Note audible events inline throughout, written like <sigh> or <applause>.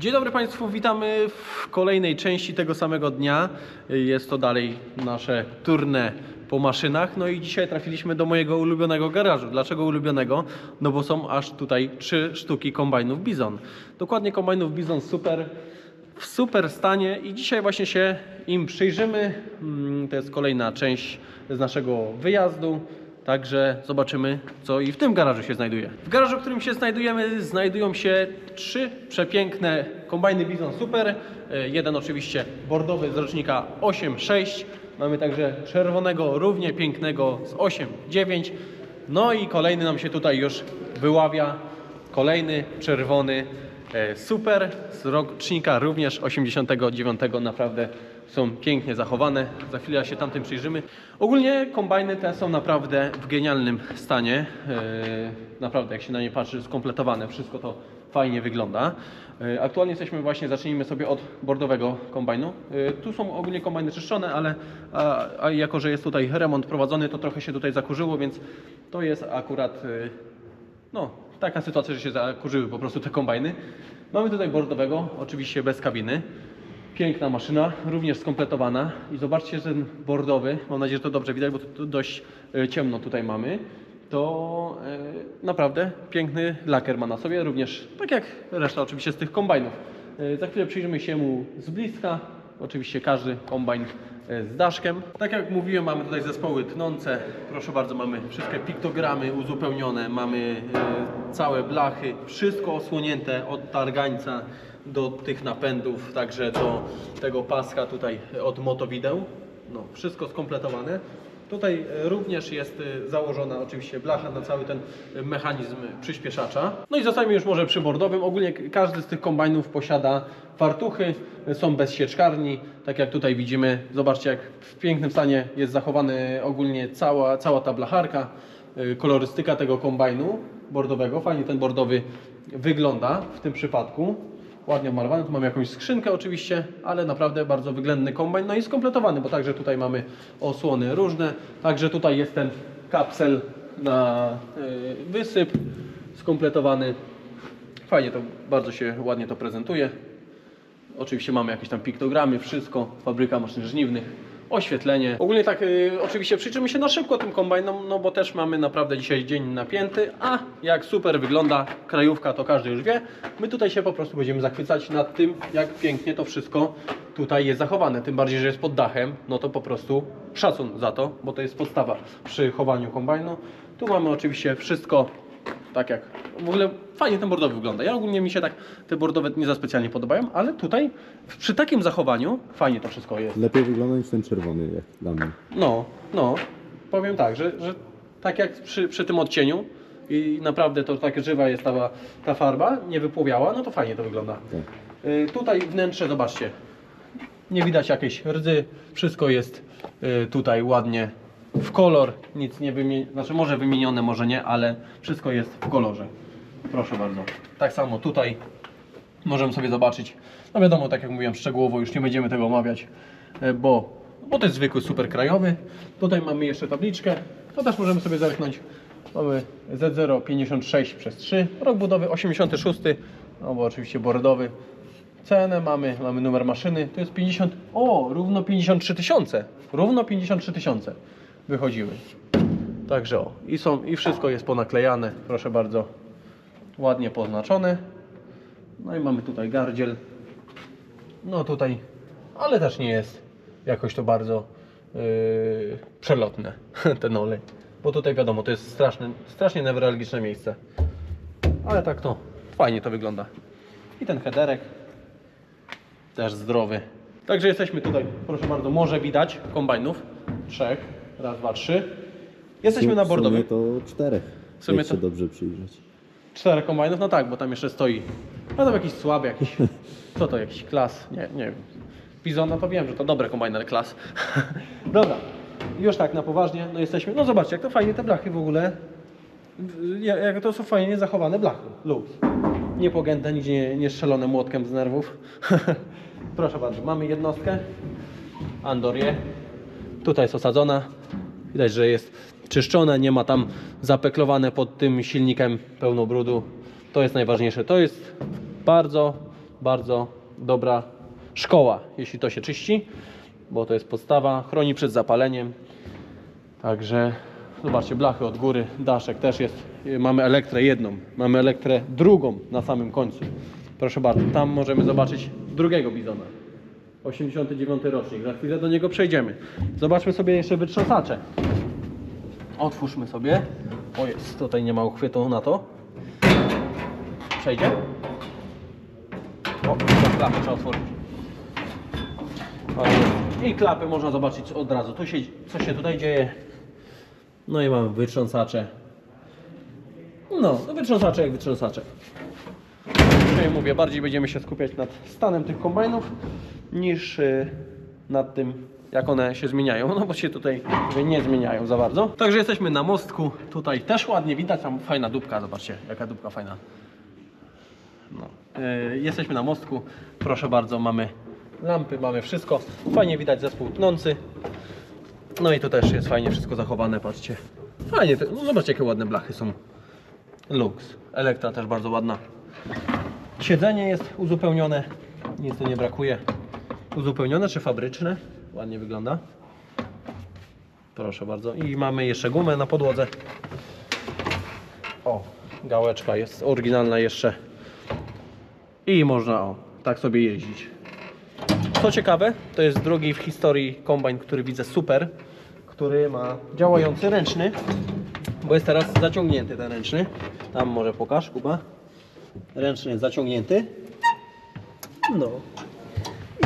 Dzień dobry Państwu, witamy w kolejnej części tego samego dnia. Jest to dalej nasze turne po maszynach. No i dzisiaj trafiliśmy do mojego ulubionego garażu. Dlaczego ulubionego? No bo są aż tutaj trzy sztuki kombajnów Bizon. Dokładnie kombajnów Bizon Super w super stanie i dzisiaj właśnie się im przyjrzymy. Mm, To jest kolejna część z naszego wyjazdu. Także zobaczymy, co i w tym garażu się znajduje. W garażu, w którym się znajdujemy, znajdują się trzy przepiękne kombajny Bizon Super. E, Jeden oczywiście bordowy z rocznika 8.6. Mamy także czerwonego, równie pięknego z 8.9. No i kolejny nam się tutaj już wyławia. Kolejny czerwony e, super z rocznika również 89. Naprawdę są pięknie zachowane. Za chwilę się tamtym przyjrzymy. Ogólnie kombajny te są naprawdę w genialnym stanie. E, Naprawdę jak się na nie patrzy, skompletowane, wszystko to fajnie wygląda. E, Aktualnie jesteśmy właśnie, zacznijmy sobie od bordowego kombajnu. E, Tu są ogólnie kombajny czyszczone, ale a, a jako, że jest tutaj remont prowadzony, to trochę się tutaj zakurzyło, więc to jest akurat no, taka sytuacja, że się zakurzyły po prostu te kombajny. Mamy tutaj bordowego, oczywiście bez kabiny. Piękna maszyna, również skompletowana. I zobaczcie, że ten bordowy, mam nadzieję, że to dobrze widać, bo tu dość e, ciemno tutaj mamy. To e, naprawdę piękny lakier ma na sobie, również tak jak reszta oczywiście z tych kombajnów. E, za chwilę przyjrzymy się mu z bliska. Oczywiście każdy kombajn z daszkiem. Tak jak mówiłem, mamy tutaj zespoły tnące. Proszę bardzo, mamy wszystkie piktogramy uzupełnione, mamy całe blachy, wszystko osłonięte od targańca do tych napędów, także do tego paska tutaj od motowideł. No, wszystko skompletowane. Tutaj również jest e, założona oczywiście blacha na cały ten mechanizm przyspieszacza. No i zostajemy już może przy bordowym. Ogólnie każdy z tych kombajnów posiada fartuchy, e, są bez sieczkarni, tak jak tutaj widzimy. Zobaczcie jak w pięknym stanie jest zachowane ogólnie cała, cała ta blacharka, e, kolorystyka tego kombajnu bordowego. Fajnie ten bordowy wygląda w tym przypadku ładnie omalowany. Tu mamy jakąś skrzynkę oczywiście, ale naprawdę bardzo wyględny kombajn. No i skompletowany, bo także tutaj mamy osłony różne. Także tutaj jest ten kapsel na y, wysyp skompletowany. Fajnie to, bardzo się ładnie to prezentuje. Oczywiście mamy jakieś tam piktogramy, wszystko, fabryka maszyn żniwnych, oświetlenie. Ogólnie tak, y, oczywiście przyjrzymy się na szybko tym kombajnom, no bo też mamy naprawdę dzisiaj dzień napięty, a jak super wygląda krajówka, to każdy już wie. My tutaj się po prostu będziemy zachwycać nad tym, jak pięknie to wszystko tutaj jest zachowane. Tym bardziej, że jest pod dachem, no to po prostu szacun za to, bo to jest podstawa przy chowaniu kombajnu. Tu mamy oczywiście wszystko tak jak. W ogóle fajnie ten bordowy wygląda. Ja ogólnie mi się tak te bordowe nie za specjalnie podobają, ale tutaj przy takim zachowaniu fajnie to wszystko jest. Lepiej wygląda niż ten czerwony, jak dla mnie. No, no. Powiem tak, że, że tak jak przy, przy tym odcieniu i naprawdę to tak żywa jest ta, ta farba, nie wypłowiała, no to fajnie to wygląda. Tak. Y, tutaj wnętrze, zobaczcie. Nie widać jakiejś rdzy, wszystko jest y, tutaj ładnie w kolor, nic nie wymienione, znaczy może wymienione, może nie, ale wszystko jest w kolorze. Proszę bardzo. Tak samo tutaj możemy sobie zobaczyć. No wiadomo, tak jak mówiłem, szczegółowo już nie będziemy tego omawiać, e, bo, bo to jest zwykły super krajowy. Tutaj mamy jeszcze tabliczkę, to też możemy sobie zerknąć. Mamy Z056 przez 3, rok budowy 86, no bo oczywiście bordowy. Cenę mamy, mamy numer maszyny, to jest 50, o, równo 53 tysiące, równo 53 tysiące wychodziły. Także o, i są, i wszystko jest ponaklejane, proszę bardzo, ładnie poznaczone. No i mamy tutaj gardziel. No tutaj, ale też nie jest jakoś to bardzo yy, przelotne <laughs> ten olej. Bo tutaj wiadomo, to jest straszne, strasznie newralgiczne miejsce. Ale tak to fajnie to wygląda. I ten headerek też zdrowy. Także jesteśmy tutaj, proszę bardzo, może widać kombajnów. Trzech, raz, dwa, trzy. Jesteśmy na W sumie bordowym. to czterech. W sumie jak się to- dobrze przyjrzeć. Czterech kombajnów, no tak, bo tam jeszcze stoi. No tam jakiś słaby, jakiś. <laughs> Co to, jakiś klas? Nie, nie wiem. Bizona to wiem, że to dobre kombajny, ale klas. <laughs> Dobra, już tak na poważnie, no jesteśmy. No zobaczcie, jak to fajnie te blachy w ogóle. Jak jak to są fajnie zachowane blachy. Luz. Nie pogięte, nigdzie nie, nie strzelone młotkiem z nerwów. <laughs> Proszę bardzo, mamy jednostkę. Andorię. Tutaj jest osadzona. Widać, że jest czyszczone, nie ma tam zapeklowane pod tym silnikiem pełno brudu. To jest najważniejsze. To jest bardzo bardzo dobra szkoła, jeśli to się czyści, bo to jest podstawa, chroni przed zapaleniem. Także zobaczcie, blachy od góry, daszek też jest. Mamy elektrę jedną, mamy elektrę drugą na samym końcu. Proszę bardzo, tam możemy zobaczyć drugiego bizona. 89 rocznik, za chwilę do niego przejdziemy. Zobaczmy sobie jeszcze wytrząsacze. Otwórzmy sobie. O jest, tutaj nie ma uchwytu na to. Przejdzie. O, klapę trzeba otworzyć. O. I klapy można zobaczyć od razu. Tu się, co się tutaj dzieje. No i mamy wytrząsacze. No, no wytrząsacze jak wytrząsacze. Dzisiaj mówię, bardziej będziemy się skupiać nad stanem tych kombajnów niż nad tym, jak one się zmieniają. No bo się tutaj nie zmieniają za bardzo. Także jesteśmy na mostku. Tutaj też ładnie widać, tam fajna dupka. Zobaczcie, jaka dupka fajna. No. Y, jesteśmy na mostku. Proszę bardzo, mamy lampy, mamy wszystko. Fajnie widać zespół tnący. No i tu też jest fajnie wszystko zachowane, patrzcie. Fajnie, no zobaczcie jakie ładne blachy są. Lux. Elektra też bardzo ładna. Siedzenie jest uzupełnione. Nic tu nie brakuje. Uzupełnione czy fabryczne? Ładnie wygląda. Proszę bardzo. I mamy jeszcze gumę na podłodze. O, gałeczka jest oryginalna jeszcze. I można o, tak sobie jeździć. Co ciekawe, to jest drugi w historii kombajn, który widzę super, który ma działający ręczny, bo jest teraz zaciągnięty ten ręczny. Tam może pokaż, Kuba. Ręczny jest zaciągnięty. No.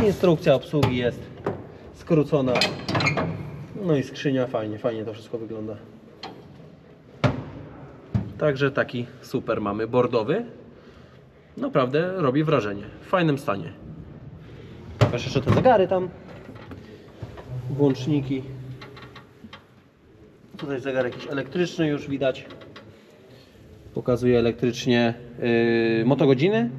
Instrukcja obsługi jest skrócona. No i skrzynia fajnie, fajnie to wszystko wygląda. Także taki super mamy bordowy. Naprawdę robi wrażenie. W fajnym stanie. Pokaż jeszcze te zegary tam. Włączniki. Tutaj zegar jakiś elektryczny już widać. Pokazuje elektrycznie yy, motogodziny.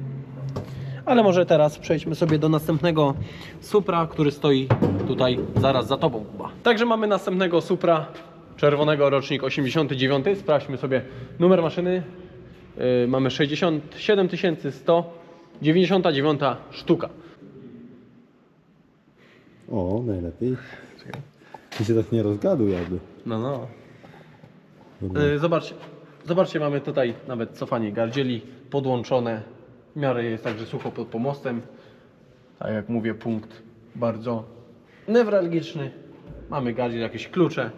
Ale może teraz przejdźmy sobie do następnego Supra, który stoi tutaj zaraz za tobą, Kuba. Także mamy następnego Supra czerwonego rocznik 89. Sprawdźmy sobie numer maszyny. Yy, mamy 67 199 sztuka. O, najlepiej. I się tak nie rozgadł jakby. No, no. Yy, zobaczcie, zobaczcie, mamy tutaj nawet cofanie gardzieli podłączone. W miarę jest także sucho pod pomostem. Tak jak mówię, punkt bardzo newralgiczny. Mamy gardziel, jakieś klucze.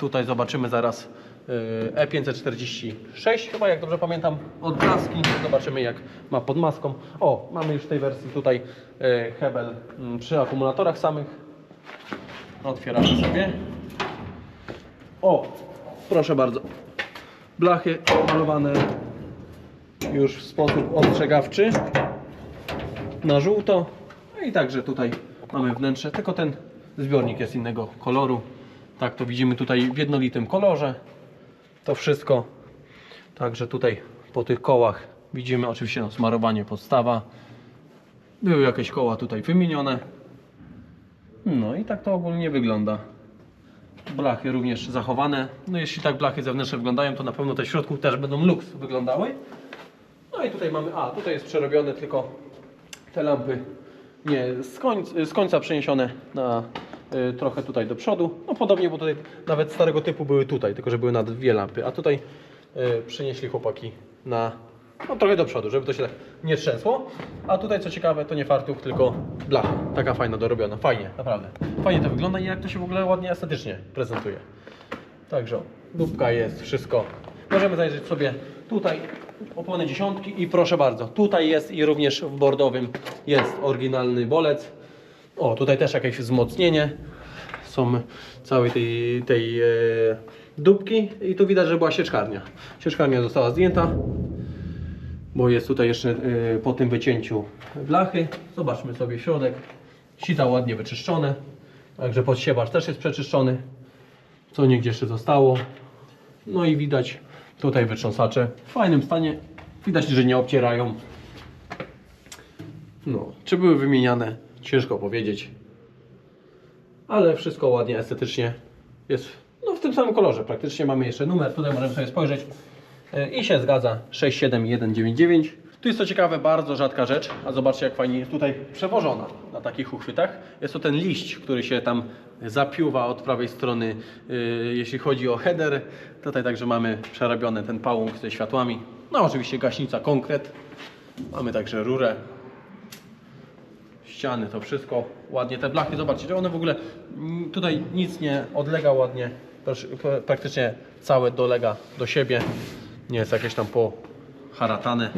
Tutaj zobaczymy zaraz yy, E546, chyba jak dobrze pamiętam, odblaski. Zobaczymy jak ma pod maską. O, mamy już w tej wersji tutaj yy, hebel mm, przy akumulatorach samych. Otwieramy sobie. O, proszę bardzo. Blachy malowane już w sposób ostrzegawczy na żółto. No i także tutaj mamy wnętrze, tylko ten zbiornik jest innego koloru. Tak to widzimy tutaj w jednolitym kolorze. To wszystko. Także tutaj po tych kołach widzimy oczywiście no, smarowanie podstawa. Były jakieś koła tutaj wymienione. No i tak to ogólnie wygląda. Blachy również zachowane. No jeśli tak blachy zewnętrzne wyglądają, to na pewno te w środku też będą lux wyglądały. No i tutaj mamy, a tutaj jest przerobione tylko te lampy nie z, koń, z końca przeniesione na y, trochę tutaj do przodu. No podobnie, bo tutaj nawet starego typu były tutaj, tylko że były na dwie lampy, a tutaj y, przenieśli chłopaki na no, trochę do przodu, żeby to się nie trzęsło. A tutaj co ciekawe, to nie fartuch, tylko blacha. Taka fajna, dorobiona. Fajnie, naprawdę. Fajnie to wygląda i jak to się w ogóle ładnie estetycznie prezentuje. Także dupka jest, wszystko. Możemy zajrzeć sobie tutaj opony dziesiątki i proszę bardzo, tutaj jest i również w bordowym jest oryginalny bolec. O, tutaj też jakieś wzmocnienie. Są całej tej, tej e, dupki i tu widać, że była sieczkarnia. Sieczkarnia została zdjęta, bo jest tutaj jeszcze e, po tym wycięciu blachy. Zobaczmy sobie środek. Sita ładnie wyczyszczone. Także podsiewacz też jest przeczyszczony. Co niegdzie jeszcze zostało. No i widać tutaj wytrząsacze w fajnym stanie. Widać, że nie obcierają. No, czy były wymieniane? Ciężko powiedzieć. Ale wszystko ładnie, estetycznie jest no, w tym samym kolorze. Praktycznie mamy jeszcze numer. Tutaj możemy sobie spojrzeć. Yy, I się zgadza 67199. Tu jest co ciekawe bardzo rzadka rzecz, a zobaczcie jak fajnie jest tutaj przewożona na takich uchwytach. Jest to ten liść, który się tam zapiuwa od prawej strony, yy, jeśli chodzi o header. Tutaj także mamy przerobiony ten pałąk ze światłami. No oczywiście gaśnica konkret. Mamy także rurę, ściany, to wszystko ładnie. Te blachy, zobaczcie, że one w ogóle mm, tutaj nic nie odlega ładnie. Praktycznie całe dolega do siebie. Nie jest jakieś tam poharatane,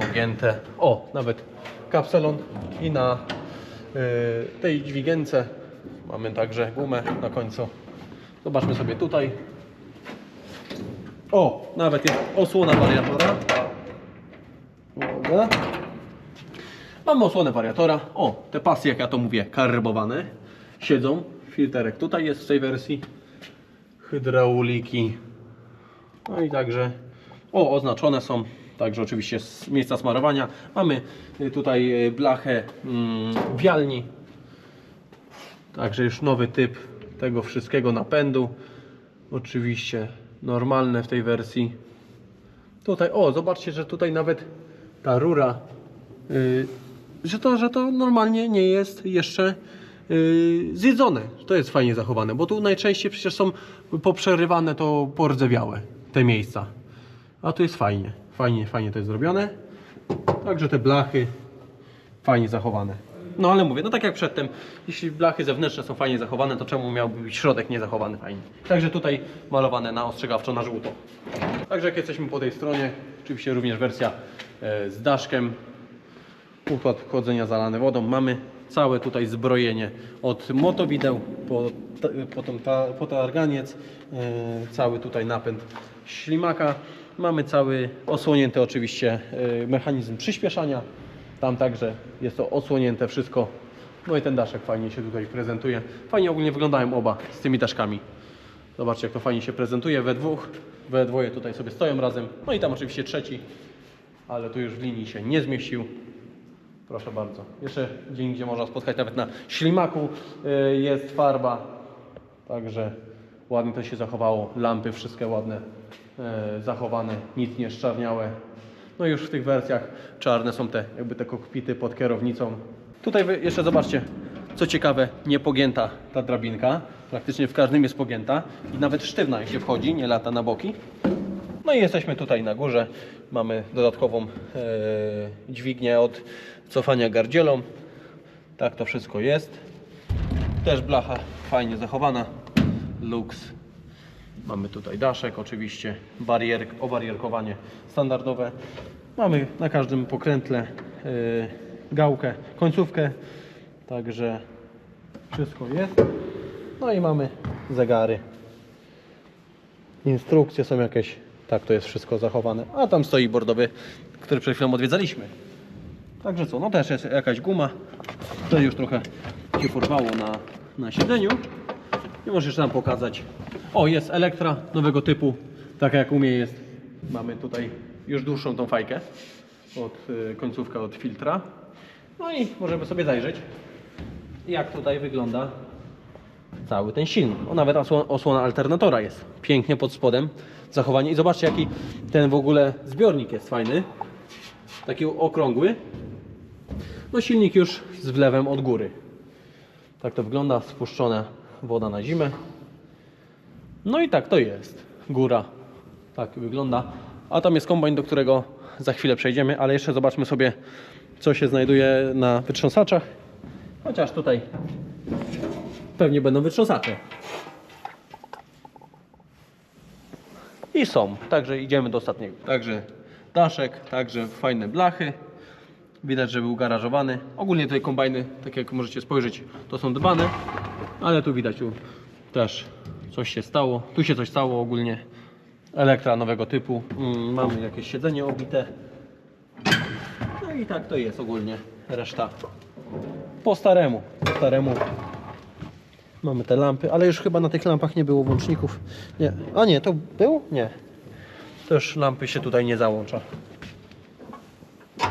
pogięte. O, nawet kapselon i na y, tej dźwigence mamy także gumę na końcu. Zobaczmy sobie tutaj. O, nawet jest osłona wariatora. Uwaga. Mamy osłonę wariatora. O, te pasy, jak ja to mówię, karbowane. Siedzą. Filterek tutaj jest w tej wersji. Hydrauliki. No i także. O, oznaczone są. Także oczywiście z miejsca smarowania. Mamy y, tutaj y, blachę mm, wialni. Także już nowy typ tego wszystkiego napędu. Oczywiście normalne w tej wersji. Tutaj, o, zobaczcie, że tutaj nawet ta rura, yy, że, to, że to normalnie nie jest jeszcze yy, zjedzone. To jest fajnie zachowane, bo tu najczęściej przecież są poprzerywane, to pordzewiałe te miejsca. A tu jest fajnie, fajnie, fajnie to jest zrobione. Także te blachy fajnie zachowane. No ale mówię, no tak jak przedtem, jeśli blachy zewnętrzne są fajnie zachowane, to czemu miałby być środek niezachowany fajnie? Także tutaj malowane na ostrzegawczo na żółto. Także jak jesteśmy po tej stronie, oczywiście również wersja e, z daszkiem, układ chłodzenia zalany wodą. Mamy całe tutaj zbrojenie od motowideł po, po, ta, po targaniec, e, cały tutaj napęd ślimaka. Mamy cały osłonięty oczywiście e, mechanizm przyspieszania. Tam także jest to osłonięte wszystko. No i ten daszek fajnie się tutaj prezentuje. Fajnie ogólnie wyglądają oba z tymi daszkami. Zobaczcie jak to fajnie się prezentuje we dwóch. We dwoje tutaj sobie stoją razem. No i tam oczywiście trzeci, ale tu już w linii się nie zmieścił. Proszę bardzo. Jeszcze dzień, gdzie można spotkać nawet na ślimaku y, jest farba. Także ładnie to się zachowało. Lampy wszystkie ładne, y, zachowane, nic nie szczarniałe. No już w tych wersjach czarne są te jakby te kokpity pod kierownicą. Tutaj jeszcze zobaczcie, co ciekawe, nie pogięta ta drabinka. Praktycznie w każdym jest pogięta i nawet sztywna się wchodzi, nie lata na boki. No i jesteśmy tutaj na górze. Mamy dodatkową e, dźwignię od cofania gardzielą. Tak to wszystko jest. Też blacha fajnie zachowana. Lux. Mamy tutaj daszek oczywiście, barier, obarierkowanie standardowe. Mamy na każdym pokrętle e, gałkę, końcówkę. Także wszystko jest. No i mamy zegary. Instrukcje są jakieś. Tak, to jest wszystko zachowane. A tam stoi bordowy, który przed chwilą odwiedzaliśmy. Także co, no też jest jakaś guma. Tutaj już trochę się porwało na, na siedzeniu. I możesz nam pokazać. O, jest Elektra nowego typu. Tak jak u mnie jest. Mamy tutaj już dłuższą tą fajkę. Od y, końcówka od filtra. No i możemy sobie zajrzeć, jak tutaj wygląda cały ten silnik. O, nawet osłona, osłona alternatora jest. Pięknie pod spodem zachowanie. I zobaczcie, jaki ten w ogóle zbiornik jest fajny. Taki okrągły. No silnik już z wlewem od góry. Tak to wygląda, spuszczona woda na zimę. No i tak to jest. Góra. Tak wygląda. A tam jest kombajn, do którego za chwilę przejdziemy, ale jeszcze zobaczmy sobie, co się znajduje na wytrząsaczach. Chociaż tutaj pewnie będą wytrząsacze. I są. Także idziemy do ostatniego. Także daszek, także fajne blachy. Widać, że był garażowany. Ogólnie tutaj kombajny, tak jak możecie spojrzeć, to są dbane, ale tu widać tu też coś się stało. Tu się coś stało ogólnie. Elektra nowego typu. Mm, mamy jakieś siedzenie obite. No i tak to jest ogólnie. Reszta po staremu. Po staremu. Mamy te lampy, ale już chyba na tych lampach nie było włączników. Nie. A nie, to było? Nie. Też lampy się tutaj nie załącza.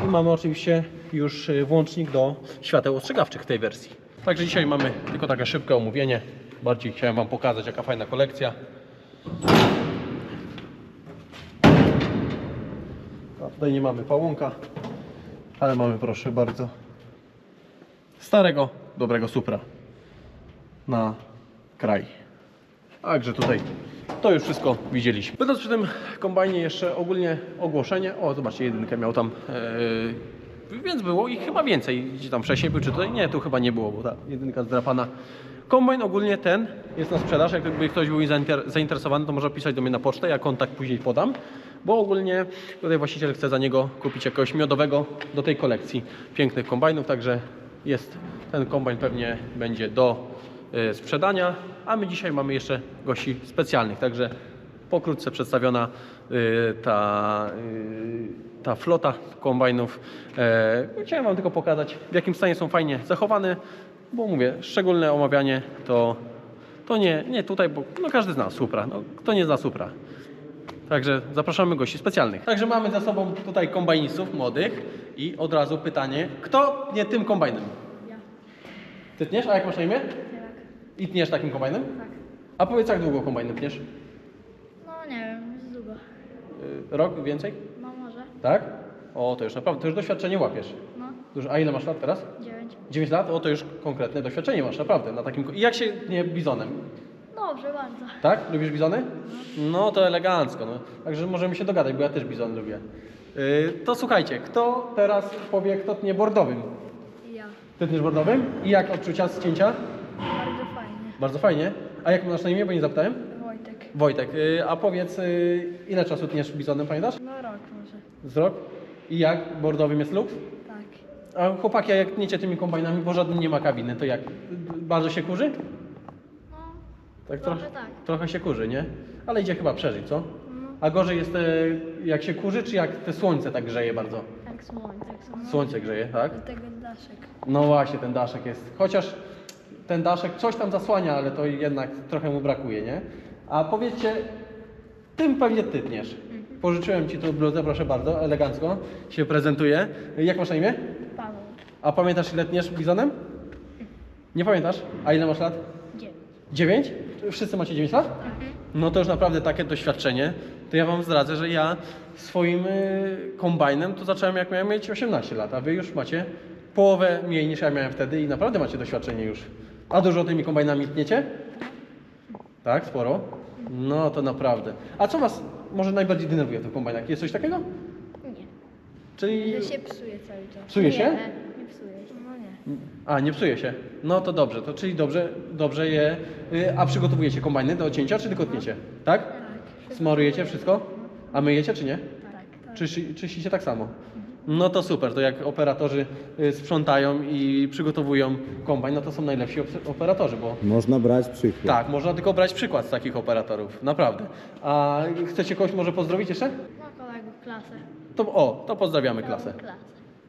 I mamy oczywiście już y, włącznik do świateł ostrzegawczych w tej wersji. Także dzisiaj mamy tylko takie szybkie omówienie. Bardziej chciałem Wam pokazać, jaka fajna kolekcja. Tutaj nie mamy pałąka, ale mamy proszę bardzo starego, dobrego Supra na kraj. Także tutaj to już wszystko widzieliśmy. Będąc przy tym kombajnie jeszcze ogólnie ogłoszenie. O, zobaczcie, jedynkę miał tam. Yy, więc było ich chyba więcej. Gdzie tam wcześniej był, czy tutaj? Nie, tu chyba nie było, bo ta jedynka zdrapana. Kombajn ogólnie ten jest na sprzedaż. Jakby ktoś był zainter- zainteresowany, to może pisać do mnie na pocztę. Ja kontakt później podam. Bo ogólnie tutaj właściciel chce za niego kupić jakiegoś miodowego do tej kolekcji pięknych kombajnów. Także jest ten kombajn pewnie będzie do y, sprzedania, a my dzisiaj mamy jeszcze gości specjalnych, także pokrótce przedstawiona y, ta, y, ta flota kombajnów. E, Chciałem Wam tylko pokazać, w jakim stanie są fajnie zachowane, bo mówię, szczególne omawianie to, to nie, nie tutaj, bo no każdy zna Supra, no, kto nie zna Supra. Także zapraszamy gości specjalnych. Także mamy za sobą tutaj kombajnistów młodych i od razu pytanie, kto nie tym kombajnem? Ja. Ty tniesz, a jak masz na imię? Tak. I tniesz takim kombajnem? Tak. A powiedz, jak długo kombajnem tniesz? No nie wiem, jest długo. Y, Rok więcej? No może. Tak? O, to już naprawdę, to już doświadczenie łapiesz. No, Dużo. A ile masz lat teraz? 9 lat? O, to już konkretne doświadczenie masz, naprawdę. Na takim... I jak się tnie bizonem? Dobrze, bardzo. Tak? Lubisz bizony? No to elegancko. No. Także możemy się dogadać, bo ja też bizon lubię. Y, to słuchajcie, kto teraz powie, kto tnie bordowym? Ja. Ty tniesz bordowym? I jak odczucia z cięcia? Bardzo fajnie. Bardzo fajnie. A jak masz na imię, bo nie zapytałem? Wojtek. Wojtek, y, a powiedz, y, ile czasu tniesz bizonem, pamiętasz? No rok może. Z rok? I jak? Bordowym jest luk? Tak. A chłopaki, a jak tniecie tymi kombajnami, bo żadnym nie ma kabiny, to jak? Bardzo się kurzy? No, Tak Trochę tak. trochę się kurzy, nie? Ale idzie chyba przeżyć, co? no. A gorzej jest e, jak się kurzy, czy jak te słońce tak grzeje bardzo? Jak słońce. Jak słońce. Słońce grzeje, tak? Do tego daszek. No właśnie, ten daszek jest. Chociaż ten daszek coś tam zasłania, ale to jednak trochę mu brakuje, nie? A powiedzcie, tym pewnie ty tniesz. Pożyczyłem ci tą bluzę, proszę bardzo, elegancko się prezentuje. Jak masz na imię? A pamiętasz ile tniesz bizonem? Nie pamiętasz? A ile masz lat? Dziewięć. 9? Wszyscy macie 9 lat? No to już naprawdę takie doświadczenie. To ja wam zdradzę, że ja swoim y, kombajnem to zacząłem jak miałem mieć 18 lat, a wy już macie połowę mniej niż ja miałem wtedy i naprawdę macie doświadczenie już. A dużo tymi kombajnami tniecie? Tak, sporo? No to naprawdę. A co was może najbardziej denerwuje w tych kombajnach? Jest coś takiego? Nie. Czyli... Że się psuje cały czas. Psuje się? Nie, nie psuje się. No nie. A, nie psuje się. No to dobrze, to czyli dobrze, dobrze je... y, A przygotowujecie kombajny do cięcia, czy tylko tniecie? Tak? Tak. Smarujecie wszystko? A myjecie, czy nie? Tak, tak. Czyści, czyścicie tak samo? No to super, to jak operatorzy y, sprzątają i przygotowują kombajn, no to są najlepsi op- operatorzy, bo Można brać przykład. tak, można tylko brać przykład z takich operatorów, naprawdę. A chcecie kogoś może pozdrowić jeszcze? No kolegów klasę. To, o, to pozdrawiamy klasę. Klasę.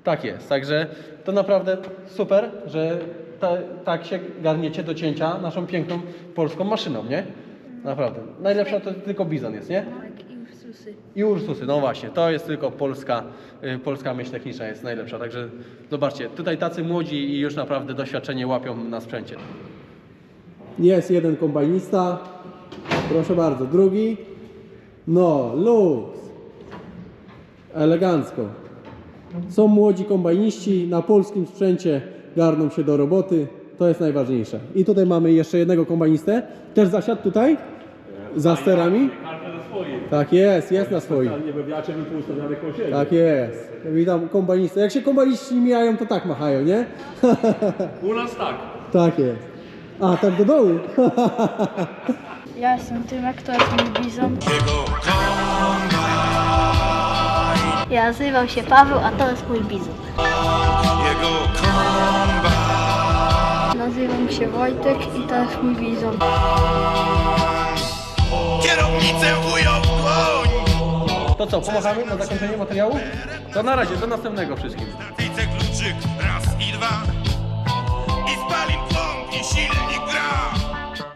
Tak jest, także to naprawdę super, że ta, tak się garniecie do cięcia naszą piękną polską maszyną, nie? Naprawdę. Najlepsza to tylko bizon jest, nie? Tak, i Ursusy. I Ursusy, no właśnie, to jest tylko polska, y, polska myśl techniczna jest najlepsza, także zobaczcie, tutaj tacy młodzi i już naprawdę doświadczenie łapią na sprzęcie. Jest jeden kombajnista, proszę bardzo, drugi, no, luz, elegancko. Są młodzi kombajniści, na polskim sprzęcie garną się do roboty, to jest najważniejsze. I tutaj mamy jeszcze jednego kombajnistę, też zasiadł tutaj, za sterami. Każdy na swoim. Tak jest, jest na swoim. Nie koło siebie. Tak jest. Witam kombajnistę. Jak się kombajniści mijają, to tak machają, nie? U nas tak. Tak jest. A, tak do dołu. Ja jestem Tymek, to jest mój bizon. Ja nazywam się Paweł, a to jest mój bizon. Nazywam się Wojtek i to jest mój bizon. Kierownicę ujął dłoń To co, pomachamy na zakończenie materiału? To na razie, do następnego wszystkim.